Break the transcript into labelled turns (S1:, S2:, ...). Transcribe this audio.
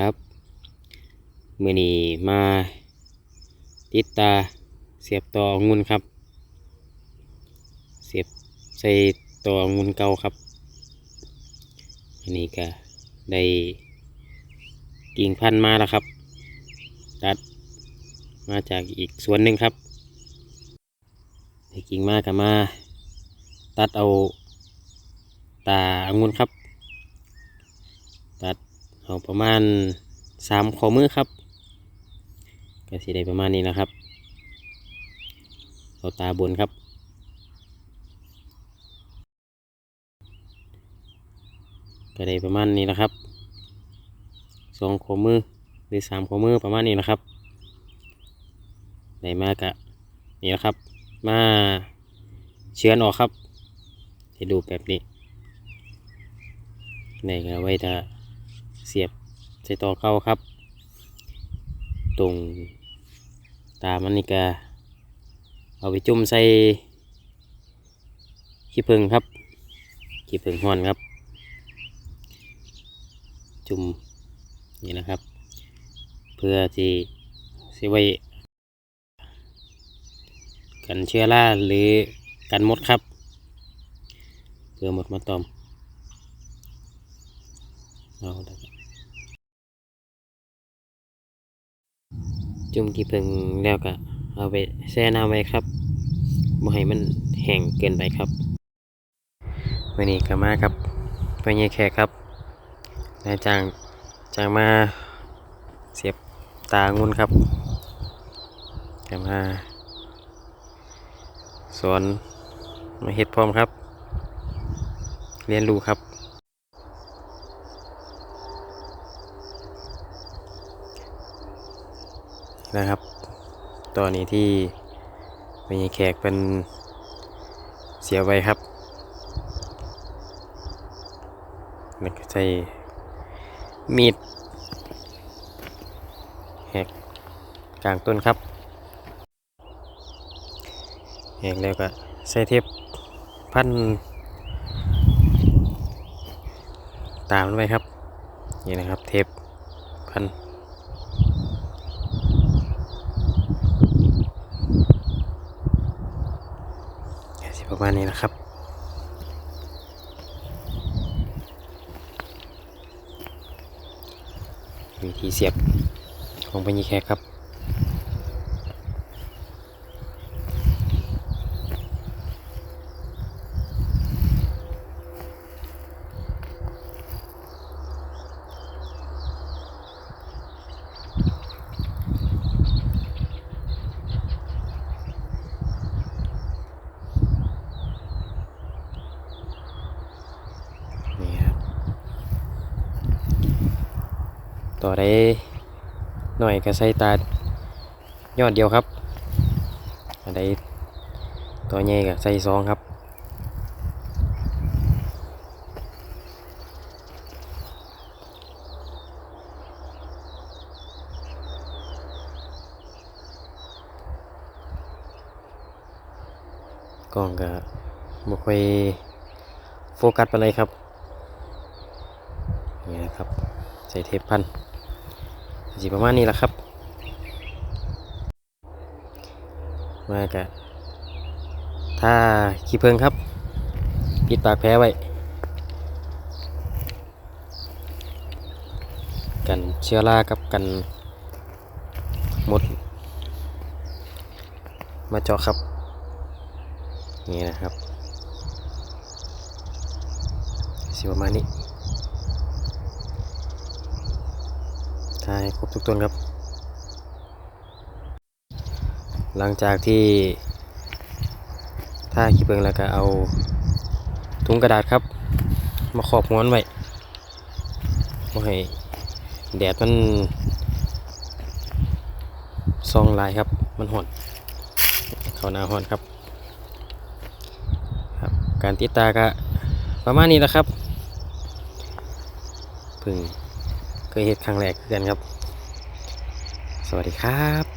S1: ครับมือนี้มาติดตาเสียบต่อองุ่นครับ เสียบใส่ต่อองุ่นเก่าครับอันนี้ก็ได้กิ่งพันมาแล้วครับ ตัดมาจากอีกสวนหนึ่งครับได้กิ่งมากับมา ตัดเอาตาองุ่นครับ เอาประมาณสามข้อมือครับก็สิได้ประมาณนี้นะครับเอาตาบนครับ ก็ได้ประมาณนี้นะครับสองข้อมือหรือสามข้อมือประมาณนี้นะครับได้มากะนี่นะครับ มาเชือนออกครับให้ดูแบบนี้นี่ก็ไว้ถ้า เสียบใส่ต่อเข้าครับ ตรงตามันนี่ก็เอาไปจุ่มใส่ขี้ผึ้งครับขี้ผึ้งห่อนครับ จุ่มนี่นะครับ เพื่อที่สิไว้กันเชื้อราหรือกันมดครับ เพื่อหมดมาตอมเอาละ จุ่มกี่เพิงแล้วก็เอาไปแช่น้ำไว้ครับบ่ให้มันแห้งเกินไปครับวันนี้ก็มาครับไปเยแขกครับนายจ้างจ้างมาเสียบตางุ่นครับก็มาสอนมาเฮ็ดพร้อมครับ เรียนรู้ครับ นะครับ ตอนนี้ที่มีแขกเป็นเสียไว้ครับแล้วก็ใช้มีดแหกกลางต้นครับแห้งแล้วก็ใส่เทปพันตามไว้ครับ นี่นะครับเทปพันสิ ประมาณนี้นะครับ วิธีเสียบของปัญญแคครับ ต่อได้หน่อยก็ใส่ตายอดเดียวครับอันใดตัวใหญ่ก็ใส่ซองครับกล้องก็บ่ค่อยโฟกัสไปเลยครับ นี่นะครับ ใส่เทปพัน สีประมาณนี้แหละครับ มากะถ้าขี้เพิงครับ ปิดปากแผลไว้ กันเชื้อรากับกันหมด มาเจาะครับ นี่นะครับสีประมาณนี้ ใช่ครบทุกต้นครับ หลังจากที่ถ้าขี้เพิงแล้วก็เอาถุงกระดาษครับ มาขอบหัวนไว้บ่ให้แดดมันซองลายครับ มันหอนเขาหนาหอนครับครับ การติดตาก็ประมาณนี้แหละครับเพึ่ง เคยเห็ดครั้งแรกคือกันครับ สวัสดีครับ